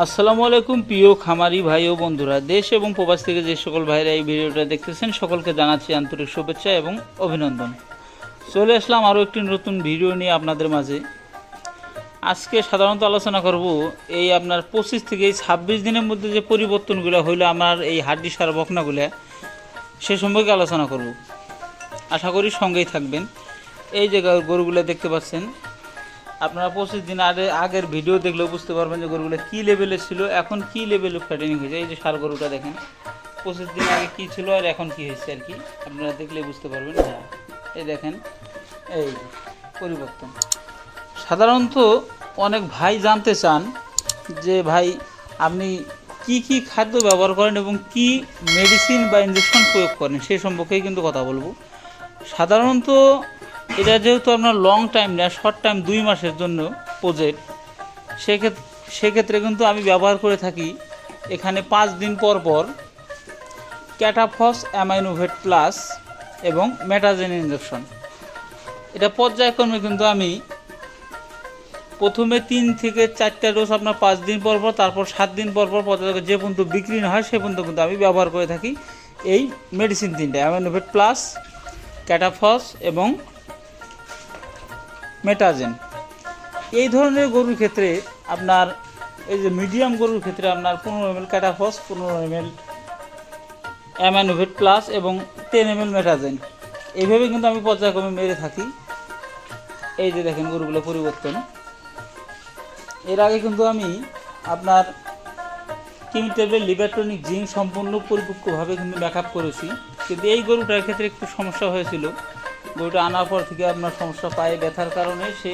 আসসালামু আলাইকুম, প্রিয় খামারি ভাই ও বন্ধুরা। দেশ এবং প্রবাস থেকে যে সকল ভাইরা এই ভিডিওটা দেখতেছেন, সকলকে জানাচ্ছি আন্তরিক শুভেচ্ছা এবং অভিনন্দন। চলে আসলাম আরও একটি নতুন ভিডিও নিয়ে আপনাদের মাঝে। আজকে সাধারণত আলোচনা করব এই আপনার পঁচিশ থেকে ছাব্বিশ দিনের মধ্যে যে পরিবর্তনগুলো হইল আমার এই হাড্ডি সার বকনাগুলো, সে সম্পর্কে আলোচনা করব। আশা করি সঙ্গেই থাকবেন। এই যে গরুগুলো দেখতে পাচ্ছেন আপনারা পঁচিশ দিন আগে, আগের ভিডিও দেখলেও বুঝতে পারবেন যে গরুগুলো কী লেভেলের ছিল, এখন কী লেভেলে ফ্যাটেনিং হয়েছে? এই যে সার গরুটা দেখেন পঁচিশ দিন আগে কী ছিল আর এখন কী হয়েছে আর কি? আপনারা দেখলে বুঝতে পারবেন। হ্যাঁ এই দেখেন, এই পরিবর্তন। সাধারণত অনেক ভাই জানতে চান যে, ভাই, আপনি কি কি খাদ্য ব্যবহার করেন এবং কি মেডিসিন বা ইঞ্জেকশন প্রয়োগ করেন? সে সম্পর্কেই কিন্তু কথা বলব। সাধারণত এটা যেহেতু আপনার লং টাইম না শর্ট টাইম দুই মাসের জন্য প্রজেক্ট সেক্ষেত্রে সেক্ষেত্রে কিন্তু আমি ব্যবহার করে থাকি এখানে পাঁচ দিন পর পর ক্যাটাফস অ্যামাইনোভেট প্লাস এবং মেটাজেন ইঞ্জেকশন এটা পর্যায়ক্রমে কিন্তু আমি প্রথমে তিন থেকে চারটা ডোজ আপনার পাঁচ দিন পর পর, তারপর সাত দিন পর পর পর্যায়ে যে পর্যন্ত বিক্রি না হয়, সে পর্যন্ত কিন্তু আমি ব্যবহার করে থাকি এই মেডিসিন তিনটে অ্যামাইনোভেট প্লাস ক্যাটাফস এবং মেটাজেন। এই ধরনের গরুর ক্ষেত্রে আপনার, এই যে মিডিয়াম গরুর ক্ষেত্রে আপনার পনেরো এম এল ক্যাটাফস, পনেরো এম এল অ্যামানোভেট প্লাস এবং টেন এম এল মেটাজেন। এইভাবে কিন্তু আমি পর্যায়ক্রমে মেরে থাকি। এই যে দেখেন গরুগুলো পরিবর্তন। এর আগে কিন্তু আমি আপনার কিমিটেবেল লিবারটনিক জিন সম্পূর্ণ পরিপক্কভাবে কিন্তু ব্যাকআপ করেছি। কিন্তু এই গরুটার ক্ষেত্রে একটু সমস্যা হয়েছিল। গরুটা আনার পর থেকে আপনার সমস্যা পায়ে ব্যথার কারণে সে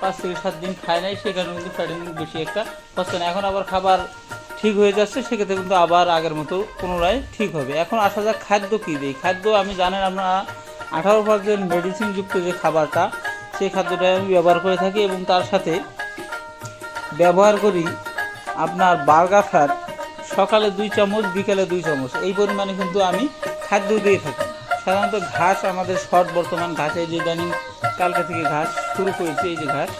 পাঁচ থেকে সাত দিন খায় নাই সে কারণে কিন্তু ফ্যাটেনিং বেশি একটা হচ্ছে না। এখন আবার খাবার ঠিক হয়ে যাচ্ছে, সেক্ষেত্রে কিন্তু আবার আগের মতো পুনরায় ঠিক হবে। এখন আসা যাক খাদ্য কী দিই খাদ্য আমি জানেন আপনারা আঠারো পার্সেন্ট মেডিসিনযুক্ত যে খাবারটা, সেই খাদ্যটা আমি ব্যবহার করে থাকি এবং তার সাথে ব্যবহার করি আপনার বার্গার ফ্যাট সকালে দুই চামচ, বিকালে দুই চামচ। এই পরিমাণে কিন্তু আমি খাদ্য দিয়ে থাকি। সাধারণত ঘাস আমাদের শর্ট বর্তমান ঘাস যে ইদানিং কালকে থেকে ঘাস শুরু করেছি এই যে ঘাস।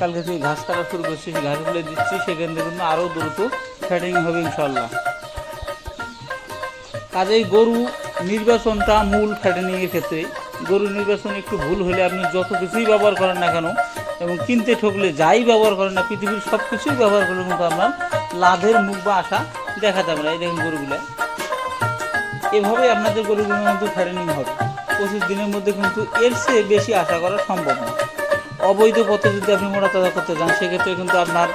কালকে থেকে ঘাস কাটা শুরু করছি, সেই ঘাসগুলো দিচ্ছি, সেখান থেকে কিন্তু আরও দ্রুত ফ্যাটিং হবে ইনশাল্লাহ কাজেই গরু নির্বাচনটা মূল ফ্যাটেনিংয়ের ক্ষেত্রে। গরু নির্বাচন একটু ভুল হলে আপনি যত কিছুই ব্যবহার করেন না কেন, এবং কিনতে ঠকলে যাই ব্যবহার করেন না, পৃথিবীর সব কিছুই ব্যবহার করলে কিন্তু আপনার লাভের মুখ বা আশা দেখা যাবে না, এই দেখুন গরুগুলো। এভাবে আপনাদের গরুগুলো কিন্তু ফ্যাটেনিং হবে। পঁচিশ দিনের মধ্যে কিন্তু এর চেয়ে বেশি আশা করা সম্ভব না। অবৈধ পথে যদি আপনি মোটা তাজা করতে যান, সেক্ষেত্রে কিন্তু আপনার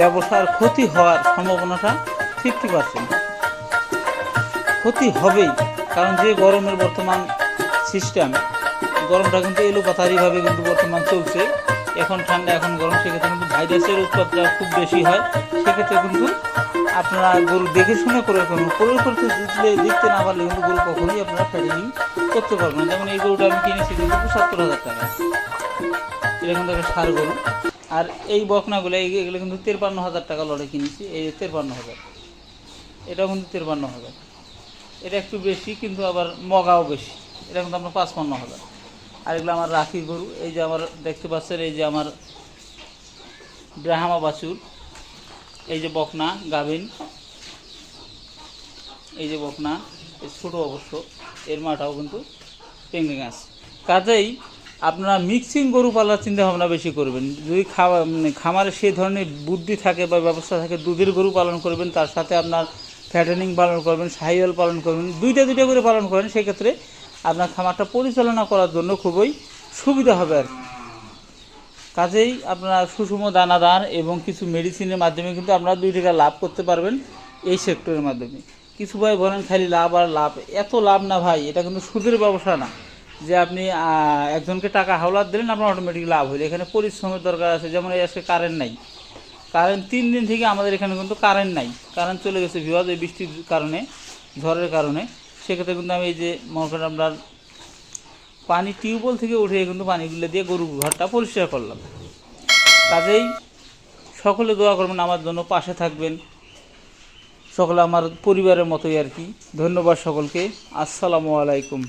ব্যবসার ক্ষতি হওয়ার সম্ভাবনাটা ফিফটি পার্সেন্ট। ক্ষতি হবেই, কারণ যে গরমের বর্তমান সিস্টেম, গরমটা কিন্তু এলোপাথারিভাবে কিন্তু বর্তমান চলছে। এখন ঠান্ডা, এখন গরম, সেক্ষেত্রে কিন্তু ভাইরাসের উৎপাদটা খুব বেশি হয়। সেক্ষেত্রে কিন্তু আপনারা গরু দেখে শুনে করে করুন করে করতে দিতে দিতে না পারলে কিন্তু গরু কখনোই আপনারা ফ্যাটিনিং করতে পারবেন যেমন এই গরুটা আমি কিনেছি কিন্তু পঁচাত্তর হাজার টাকা। এটা কিন্তু একটা সার গরু। আর এই বকনাগুলো এগুলো কিন্তু তেরপান্ন হাজার টাকা লড়ে কিনেছি। এই তেরপান্ন হাজার। এটাও কিন্তু তেরপান্ন হাজার। এটা একটু বেশি, কিন্তু আবার মগাও বেশি। এটা কিন্তু আপনার পাঁচপান্ন হাজার। আর এগুলো আমার রাখি গরু। এই যে আমার, দেখতে পাচ্ছেন, এই যে আমার ব্রাহ্মা বাছুর। এই যে বকনা, গাভিন। এই যে বকনা ছোটো অবশ্য, এর মাটাও কিন্তু পেঙ্গে গাছ কাজেই আপনারা মিক্সিং গরু পালার চিন্তা ভাবনা বেশি করবেন। যদি খাওয়া মানে খামারে সেই ধরনের বুদ্ধি থাকে বা ব্যবস্থা থাকে, দুধের গরু পালন করবেন, তার সাথে আপনার ফ্যাটেনিং পালন করবেন সাহিওয়াল পালন করবেন, দুইটা দুইটা করে পালন করেন, সেক্ষেত্রে আপনার খামারটা পরিচালনা করার জন্য খুবই সুবিধা হবে আর কি। কাজেই আপনারা সুষম দানাদার এবং কিছু মেডিসিনের মাধ্যমে কিন্তু আপনারা দুই টাকা লাভ করতে পারবেন এই সেক্টরের মাধ্যমে। কিছু ভাই বলেন, খালি লাভ আর লাভ। এত লাভ না ভাই, এটা কিন্তু সুদের ব্যবসা না। যে আপনি একজনকে টাকা হাওলাত দিলেন, আপনার অটোমেটিক লাভ হইলে। এখানে পরিশ্রমের দরকার আছে, যেমন এই আজকে কারেন্ট নাই। কারেন্ট তিন দিন থেকে আমাদের এখানে কিন্তু কারেন্ট নাই। কারেন্ট চলে গেছে বিভাগ এই বৃষ্টির কারণে, ঝড়ের কারণে। সেক্ষেত্রে কিন্তু আমি এই যে, মনে করেন আপনার পানি টিউবওয়েল থেকে উঠে কিন্তু পানিগুলো দিয়ে গরু ঘরটা পরিষ্কার করলাম। কাজেই সকলে দোয়া করবেন, আমার জন্য পাশে থাকবেন। সকলে আমার পরিবারের মতোই আর কি। ধন্যবাদ সকলকে। আসসালামু আলাইকুম।